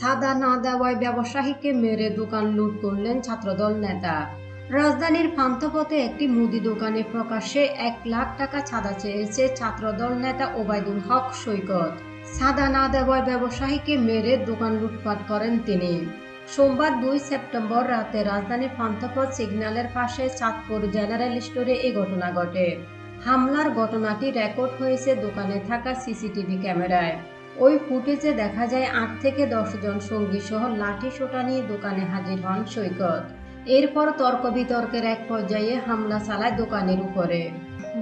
ছাদা না দেওয়ায় ব্যবসায়ীকে মেরে দোকান লুট করলেন ছাত্রদল নেতা। রাজধানীর পান্থপথে একটি মুদি দোকানে প্রকাশ্যে এক লাখ টাকা ছাদা চেয়েছে ছাত্রদল নেতা ওবায়দুল হক সৈকত। ছাদা না দেওয়ায় ব্যবসায়ীকে মেরে দোকান লুটপাট করেন তিনি। সোমবার দুই সেপ্টেম্বর রাতে রাজধানীর পান্থপথ সিগন্যালের পাশে চাঁদপুর জেনারেল স্টোরে এই ঘটনা ঘটে। হামলার ঘটনাটি রেকর্ড হয়েছে দোকানে থাকা সিসিটিভি ক্যামেরায়। ওই ফুটেজে দেখা যায় আট থেকে দশ জন সঙ্গী সহ লাঠি সোটা নিয়ে দোকানে হাজির হন সৈকত। এরপর তর্ক বিতর্কের এক পর্যায়ে হামলা চালায় দোকানের উপরে।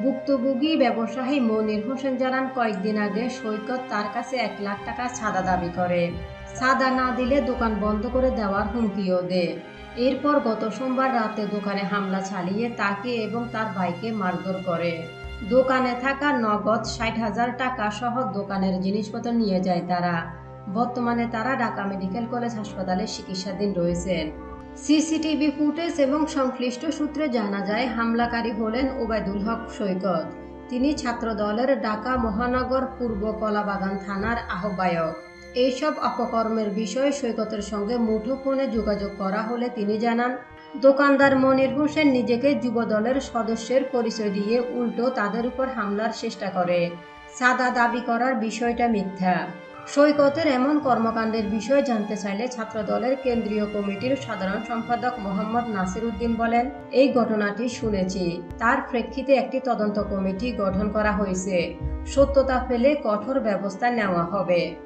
ভুক্তভোগী ব্যবসায়ী মনির হোসেন জানান, কয়েকদিন আগে সৈকত তার কাছে এক লাখ টাকা ছাদা দাবি করে। ছাদা না দিলে দোকান বন্ধ করে দেওয়ার হুমকিও দেয়। এরপর গত সোমবার রাতে দোকানে হামলা চালিয়ে তাকে এবং তার ভাইকে মারধর করে। দোকানে থাকা নগদ ষাট হাজার টাকা সহ দোকানের জিনিসপত্র নিয়ে যায় তারা। বর্তমানে তারা ঢাকা মেডিকেল কলেজ হাসপাতালে চিকিৎসাধীন রয়েছেন। সিসিটিভি ফুটেজ এবং সংশ্লিষ্ট সূত্রে জানা যায়, হামলাকারী হলেন ওবায়দুল হক সৈকত। তিনি ছাত্রদলের ঢাকা মহানগর পূর্ব কলাবাগান থানার আহ্বায়ক। এইসব অপকর্মের বিষয়ে সৈকতের সঙ্গে মুঠোফোনে যোগাযোগ করা হলে তিনি জানান দোকানদার মনির হোসেন নিজেকে যুবদলের সদস্যের পরিচয় দিয়ে উল্টো তাদের উপর হামলার চেষ্টা করে। সাদা দাবি করার বিষয়টা মিথ্যা। সৈকতের এমন কর্মকাণ্ডের বিষয়ে জানতে চাইলে ছাত্রদলের কেন্দ্রীয় কমিটির সাধারণ সম্পাদক মোহাম্মদ নাসির উদ্দিন বলেন, এই ঘটনাটি শুনেছি। তার প্রেক্ষিতে একটি তদন্ত কমিটি গঠন করা হয়েছে। সত্যতা পেলে কঠোর ব্যবস্থা নেওয়া হবে।